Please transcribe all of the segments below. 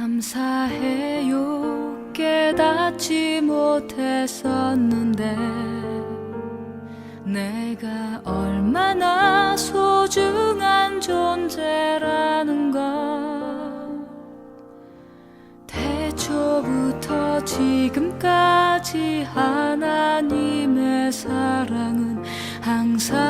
감사해요. 깨닫지 못했었는데 내가 얼마나 소중한 존재라는 걸. 태초부터 지금까지 하나님의 사랑은 항상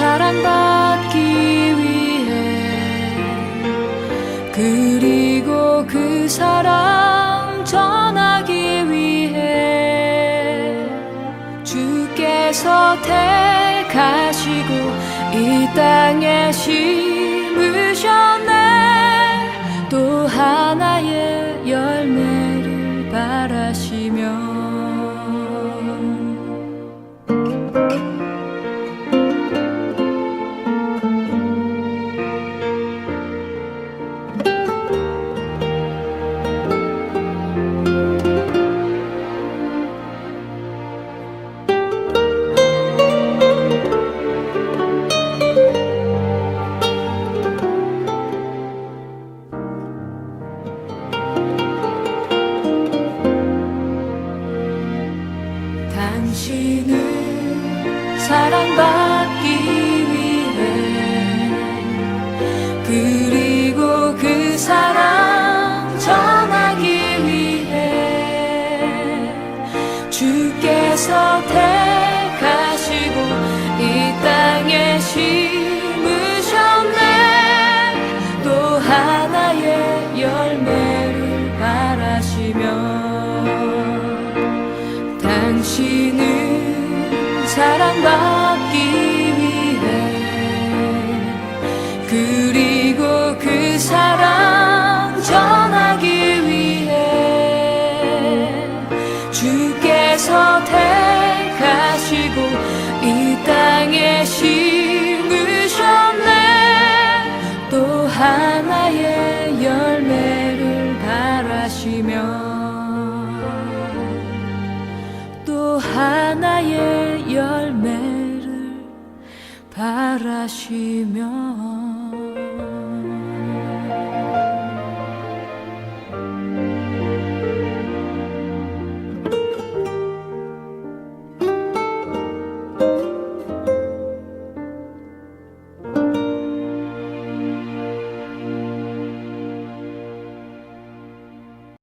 사랑받기 위해. 그리고 그 사랑 전하기 위해 주께서 택하시고 이 땅에 심으셨 당신은 사랑받기 위해 그리고 그 사랑 전하기 위해 주께서 택 당신은 사랑받기 위해 그리 하나의 열매를 바라시며